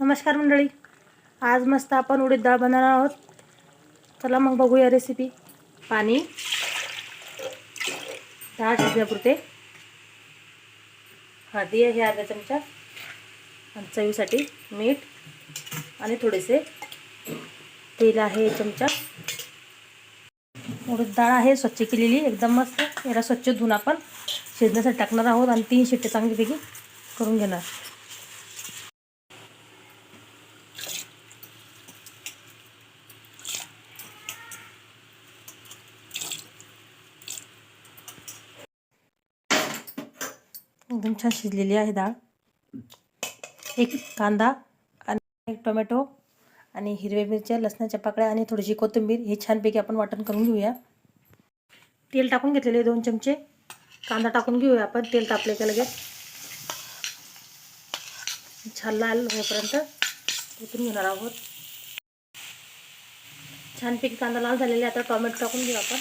नमस्कार मंडळी. आज मस्त आपण उडीद डाळ बनवणार आहोत. चला मग बघूया रेसिपी पाणी. डाळ शिजण्यापुरते हळदी आहे अर्धा चमचा. आणि चवीसाठी मीठ आणि थोडेसे तेल आहे चमचा. उडीद डाळ आहे स्वच्छ केलेली एकदम मस्त. याला स्वच्छ धुवून आपण शिजण्यासाठी टाकणार आहोत आणि तीन शिट्टे चांगलीपैकी करून घेणार. एकदम छान शिजलेली आहे डाळ. एक कांदा आणि एक टोमॅटो आणि हिरव्या मिरच्या लसणाच्या पाकळ्या आणि थोडीशी कोथिंबीर हे छानपैकी आपण वाटण करून घेऊया. तेल टाकून घेतलेले दोन चमचे. कांदा टाकून घेऊया आपण तेल तापले का लगेच. छान लाल होईपर्यंत ओतून घेणार आहोत. छानपैकी कांदा लाल झालेला आता टोमॅटो टाकून घेऊ आपण.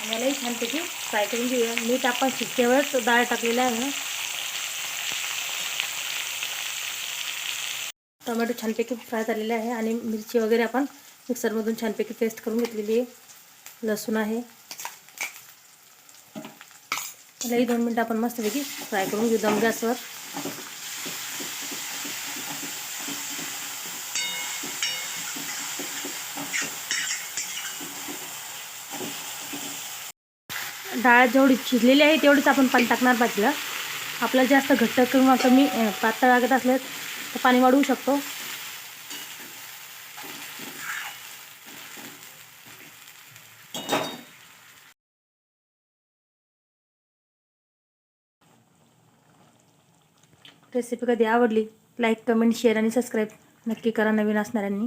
आणि यालाही छानपैकी फ्राय करून घेऊया. मीठ आपण शिजतेवरच डाळ टाकलेलं आहे ना. टोमॅटो छानपैकी फ्राय झालेले आहे आणि मिरची वगैरे आपण मिक्सरमधून छानपैकी पेस्ट करून घेतलेली आहे. लसूण आहे. त्यालाही दोन मिनटं आपण मस्तपैकी फ्राय करून घेऊ दम गॅसवर डाळ जेवढी शिजलेली आहे तेवढीच आपण पाणी टाकणार बाजूला आपल्याला जास्त घट्ट किंवा कमी पातळ लागत असल्यास तर पाणी वाढवू शकतो. रेसिपी कधी आवडली लाईक कमेंट शेअर आणि सबस्क्राईब नक्की करा नवीन असणाऱ्यांनी.